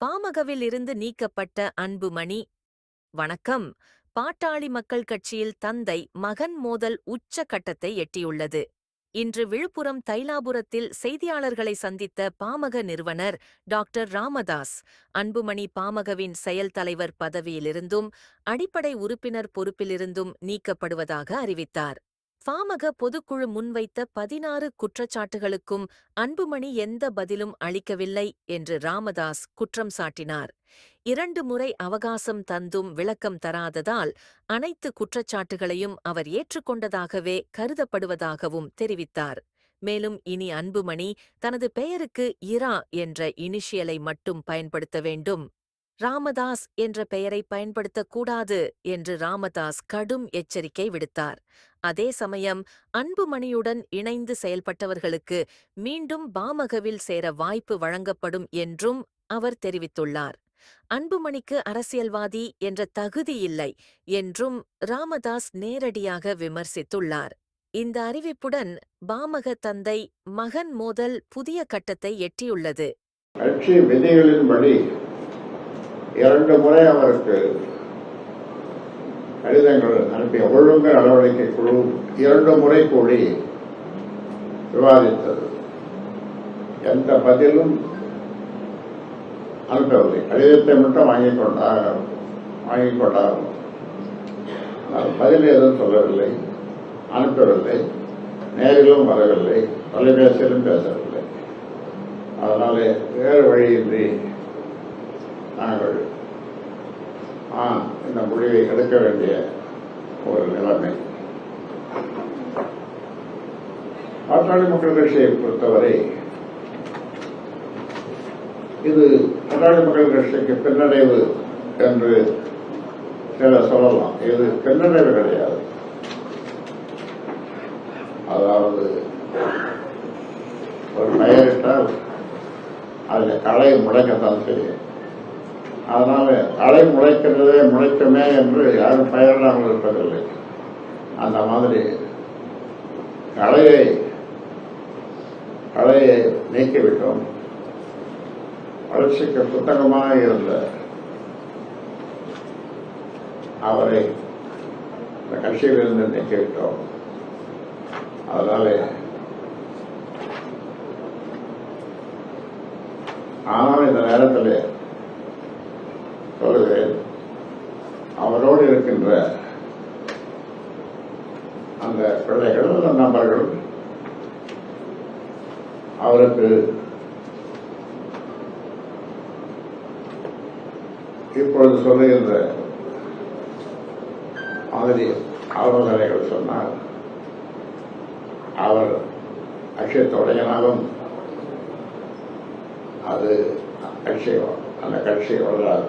பாமகவில் இருந்து நீக்கப்பட்ட அன்புமணி. வணக்கம். பாட்டாளி மக்கள் கட்சியில் தந்தை மகன் மோதல் உச்ச கட்டத்தை எட்டியுள்ளது. இன்று விழுப்புரம் தைலாபுரத்தில் செய்தியாளர்களை சந்தித்த பாமக நிறுவனர் டாக்டர் ராமதாஸ் அன்புமணி பாமகவின் செயல் தலைவர் பதவியிலிருந்தும் அடிப்படை உறுப்பினர் பொறுப்பிலிருந்தும் நீக்கப்படுவதாக அறிவித்தார். பாமக பொதுக்குழு முன்வைத்த பதினாறு குற்றச்சாட்டுகளுக்கும் அன்புமணி எந்த பதிலும் அளிக்கவில்லை என்று ராமதாஸ் குற்றம் சாட்டினார். இரண்டு முறை அவகாசம் தந்தும் விளக்கம் தராததால் அனைத்து குற்றச்சாட்டுகளையும் அவர் ஏற்றுக்கொண்டதாகவே கருதப்படுவதாகவும் தெரிவித்தார். மேலும் இனி அன்புமணி தனது பெயருக்கு இரா என்ற இனிஷியலை மட்டும் பயன்படுத்த வேண்டும். ராமதாஸ் என்ற பெயரை பயன்படுத்தக்கூடாது என்று ராமதாஸ் கடும் எச்சரிக்கை விடுத்தார். அதே சமயம் அன்புமணியுடன் இணைந்து செயல்பட்டவர்களுக்கு மீண்டும் பாமகவில் சேர வாய்ப்பு வழங்கப்படும் என்றும் அவர் தெரிவித்துள்ளார். அன்புமணிக்கு அரசியல்வாதி என்ற தகுதி இல்லை என்றும் ராமதாஸ் நேரடியாக விமர்சித்துள்ளார். இந்த அறிவிப்புடன் பாமக தந்தை மகன் மோதல் புதிய கட்டத்தை எட்டியுள்ளது. இரண்டு முறை அவருக்கு கடிதங்கள் அனுப்பிய ஒழுங்கு நடவடிக்கை குழு இரண்டு முறை கூடி விவாதித்தது. எந்த பதிலும் அனுப்பவில்லை. கடிதத்தை மட்டும் வாங்கிக் கொண்டார் வாங்கிக் கொண்டார். ஆனால் பதில் எதுவும் சொல்லவில்லை அனுப்பவில்லை நேரிலும் வரவில்லை தொலைபேசியிலும் பேசவில்லை. அதனாலே வேறு வழியின்றி நாங்கள் இந்த முடிவை எடுக்க வேண்டிய ஒரு நிலைமை. பாட்டாளி மக்கள் கட்சியை பொறுத்தவரை இது பாட்டாளி மக்கள் கட்சிக்கு பின்னடைவு என்று சில சொல்லலாம். இது பின்னடைவு கிடையாது. அதாவது ஒரு பெயரிட்டால் அதில் களை முடக்கத்தான் செய்யும். அதனால அலை முளைக்கிறதே முளைக்குமே என்று யாரும் பெயரிடாமல் இருப்பதில்லை. அந்த மாதிரி அலையை அலையை நீக்கிவிட்டோம். வளர்ச்சிக்கு புத்தகமாக இருந்த அவரை இந்த கட்சியிலிருந்து நீக்கிவிட்டோம். அதனால ஆனால் இந்த நேரத்தில் பொழுது அவரோடு இருக்கின்ற அந்த பிள்ளைகள் அந்த நபர்கள் அவருக்கு இப்பொழுது சொல்லுகின்ற மாதிரி ஆலோசனைகள் சொன்னால் அவர் கட்சியை தொடங்கினாலும் அது கட்சி அந்த கட்சி வளராது.